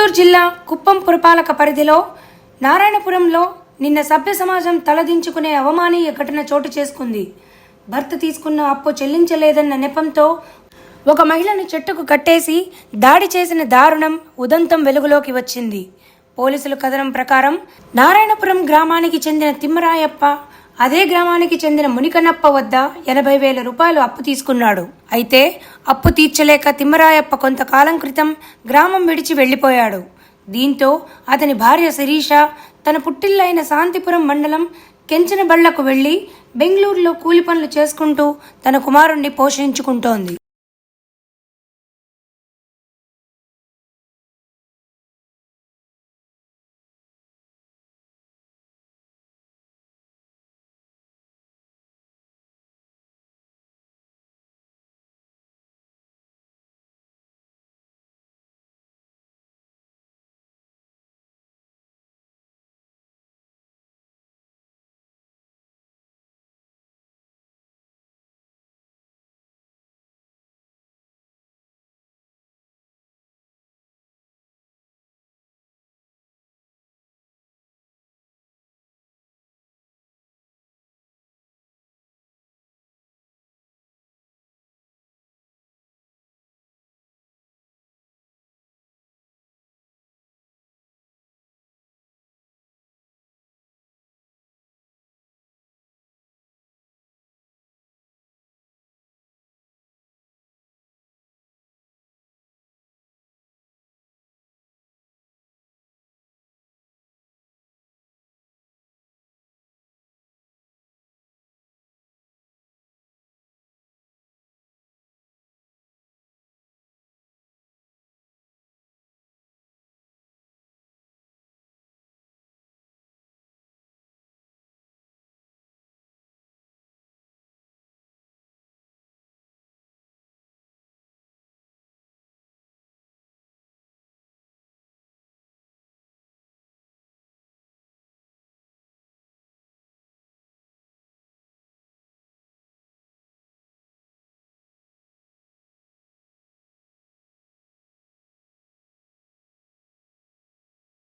చిత్తూరు జిల్లా కుప్పం పురపాలక పరిధిలో నారాయణపురంలో నిన్న సభ్య సమాజం తలదించుకునే అవమానీయ ఘటన చోటు చేసుకుంది. భర్త తీసుకున్న అప్పు చెల్లించలేదన్న నెపంతో ఒక మహిళను చెట్టుకు కట్టేసి దాడి చేసిన దారుణం ఉదంతం వెలుగులోకి వచ్చింది. పోలీసుల కథనం ప్రకారం నారాయణపురం గ్రామానికి చెందిన తిమ్మరాయప్ప అదే గ్రామానికి చెందిన మునికన్నప్ప వద్ద ఎనభై వేల రూపాయలు అప్పు తీసుకున్నాడు. అయితే అప్పు తీర్చలేక తిమ్మరాయప్ప కొంతకాలం క్రితం గ్రామం విడిచి వెళ్ళిపోయాడు దీంతో అతని భార్య శిరీష తన పుట్టిల్లైన శాంతిపురం మండలం కెంచనబళ్ళకు వెళ్ళి బెంగళూరులో కూలి పనులు చేసుకుంటూ తన కుమారుణ్ణి పోషించుకుంటోంది.